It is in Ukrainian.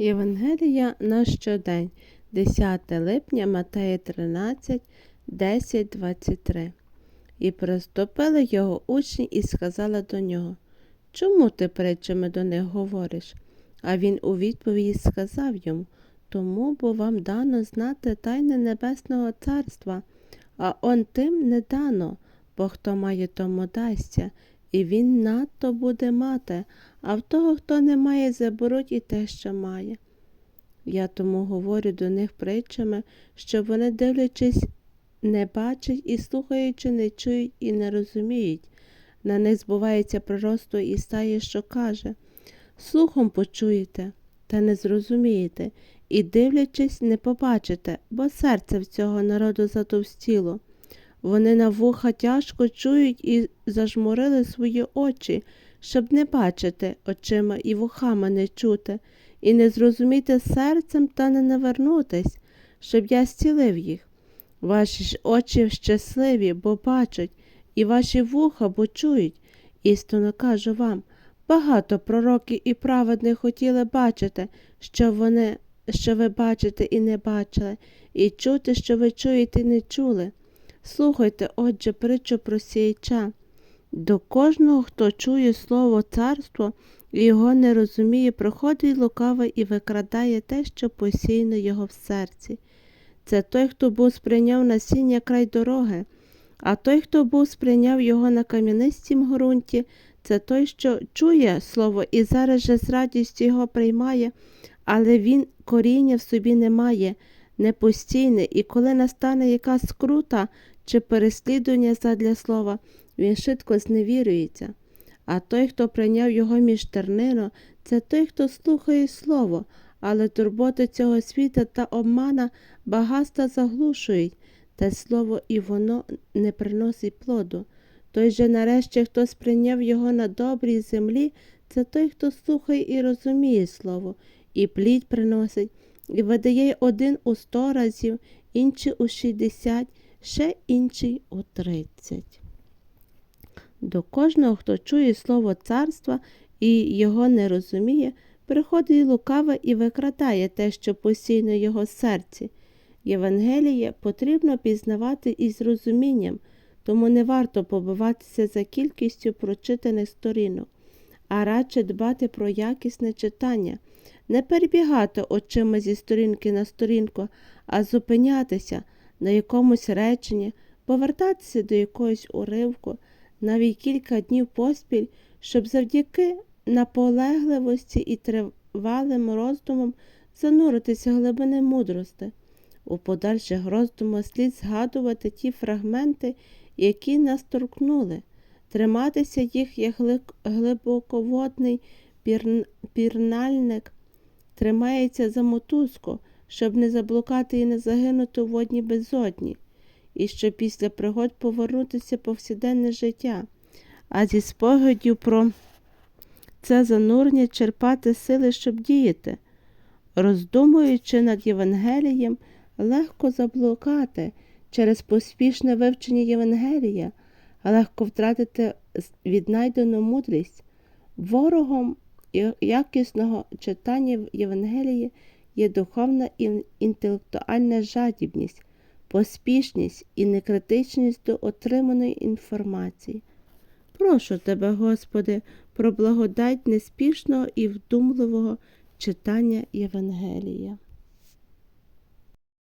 Євангелія на щодень, 10 липня, Матея 13, 10, 23. І приступили його учні і сказали до нього, Чому ти притчами до них говориш? А він у відповіді сказав йому, Тому бо вам дано знати тайни Небесного Царства, а он тим не дано, бо хто має, тому дасться, і він надто буде мати, а в того, хто не має, заберуть і те, що має. Я тому говорю до них притчами, що вони, дивлячись, не бачать і слухаючи, не чують і не розуміють. На них збувається пророцтво Ісаї, що каже Слухом почуєте, та не зрозумієте, і, дивлячись, не побачите, бо серце в цього народу затовстіло. Вони на вуха тяжко чують і зажмурили свої очі, щоб не бачити очима і вухами не чути, і не зрозуміти серцем та не навернутись, щоб я зцілив їх. Ваші ж очі щасливі, бо бачать, і ваші вуха, бо чують. Істинно кажу вам, багато пророків і праведних хотіли бачити, що вони, що ви бачите і не бачили, і чути, що ви чуєте і не чули. Слухайте, отже, притчу про сіяча. До кожного, хто чує слово царство і його не розуміє, приходить лукавий і викрадає те, що посіяно його в серці. Це той, хто був сприйняв насіння край дороги, а той, хто був сприйняв його на кам'янистім ґрунті, це той, що чує слово і зараз же з радістю його приймає, але він коріння в собі не має, непостійне, і коли настане якась скрута чи переслідування задля слова, він швидко зневірюється. А той, хто прийняв його між тернину, це той, хто слухає слово, але турботи цього світа та обмана багатства заглушують, те слово і воно не приносить плоду. Той же нарешті, хто сприйняв його на добрій землі, це той, хто слухає і розуміє слово, і плід приносить, і видає один у сто разів, інший у шістдесят, ще інший у тридцять. До кожного, хто чує слово царства і його не розуміє, приходить лукаве і викрадає те, що постійно в його серці. Євангеліє потрібно пізнавати із розумінням, тому не варто побиватися за кількістю прочитаних сторінок, а радше дбати про якісне читання, не перебігати очима зі сторінки на сторінку, а зупинятися на якомусь реченні, повертатися до якогось уривку, навіть кілька днів поспіль, щоб завдяки наполегливості і тривалим роздумам зануритися глибини мудрости. У подальших роздумах слід згадувати ті фрагменти, які нас торкнули, триматися їх як глибоководний пір... пірнальник, тримається за мотузку, щоб не заблукати і не загинути у водній безодні, і щоб після пригод повернутися в повсякденне життя, а зі спогадів про це занурення черпати сили, щоб діяти. Роздумуючи над Євангелієм, легко заблукати через поспішне вивчення Євангелія, легко втратити віднайдену мудрість. Ворогом якісного читання в Євангелії є духовна і інтелектуальна жадібність, поспішність і некритичність до отриманої інформації. Прошу тебе, Господи, про благодать неспішного і вдумливого читання Євангелія.